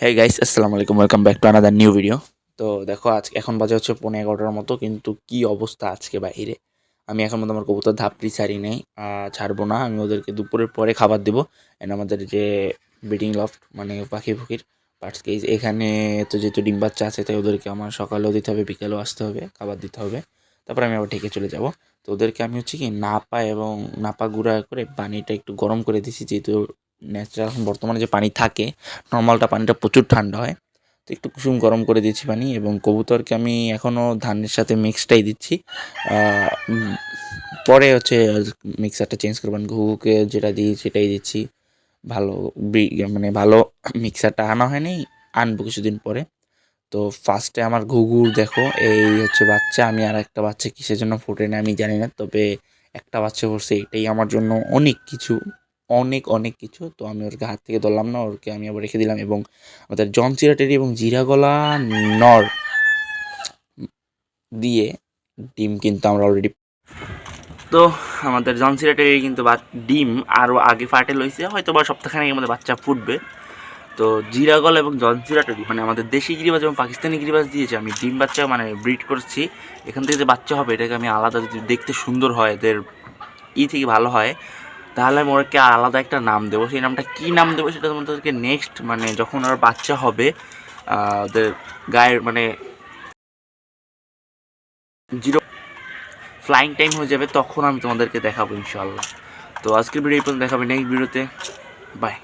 হ্যাঁ গাইস আসসালামু আলাইকুম welcome back to another new video তো দেখো, আজ এখন বাজে হচ্ছে পনেরো এগারোটার মতো, কিন্তু কি অবস্থা আজকে বাইরে? আমি এখন মতো আমার কবুতর ধাপড়ি ছাড়ি নেই ছাড়বো না। আমি ওদেরকে দুপুরের পরে খাবার দেবো। এন্ড আমাদের যে ব্রিডিং লফট মানে পাখি ফুকির পার্টস কেজ এখানে তো যেহেতু ডিম বাচ্চা আছে, তাই ওদেরকে আমার সকালেও দিতে হবে, বিকেলেও আসতে হবে, খাবার দিতে হবে। তারপর আমি আবার ঢেকে চলে যাব। তো ওদেরকে আমি হচ্ছে কি নাপা এবং নাপা গুঁড়া করে পানিটা একটু গরম করে দিয়েছি, যেহেতু ন্যাচারাল বর্তমানে যে পানি থাকে নর্মালটা পানিটা প্রচুর ঠান্ডা হয়। তো একটু কুসুম গরম করে দিয়েছি পানি এবং কবুতরকে আমি এখনও ধানের সাথে মিক্সটাই দিচ্ছি। পরে হচ্ছে মিক্সারটা চেঞ্জ করবেন ঘুঘুকে যেটা দিই সেটাই দিচ্ছি। ভালো মানে ভালো মিক্সারটা আনা হয়নি, আনব কিছুদিন পরে। তো ফার্স্টে আমার ঘুঘুর দেখো, এই হচ্ছে বাচ্চা, আমি আর একটা বাচ্চা কিসের জন্য ফুটে না আমি জানি না, তবে একটা বাচ্চা পড়ছে, এটাই আমার জন্য অনেক কিছু, অনেক অনেক কিছু, তো আমি ওরকে হাত থেকে ধরলাম না, ওরকে আমি আবার রেখে দিলাম এবং আমাদের জনচিরাটেরি এবং জিরাগলা নর দিয়ে ডিম কিন্তু আমরা অলরেডি তো আমাদের জনসিরাটেরি কিন্তু ডিম আরও আগে ফাটে লইছে হয়তো বা সপ্তাহখানেক আমাদের বাচ্চা ফুটবে। তো জিরাগল এবং জনসিরাটেরি মানে আমাদের দেশি গিরিবাজ এবং পাকিস্তানি গিরিবাজ দিয়েছে। আমি ডিম বাচ্চা মানে ব্রিড করছি। এখান থেকে যে বাচ্চা হবে, এটাকে আমি আলাদা যদি দেখতে সুন্দর হয়, এদের ই থেকে ভালো হয়, তাহলে আমি ওকে আলাদা একটা নাম দেবো। সেই নামটা কী নাম দেবো সেটা তোমাদেরকে নেক্সট মানে যখন ওর বাচ্চা হবে ওদের গায়ের মানে জিরো ফ্লাইং টাইম হয়ে যাবে, তখন আমি তোমাদেরকে দেখাবো ইনশাল্লাহ তো আজকের ভিডিও পর্যন্ত, দেখাবে নেক্সট ভিডিওতে বাই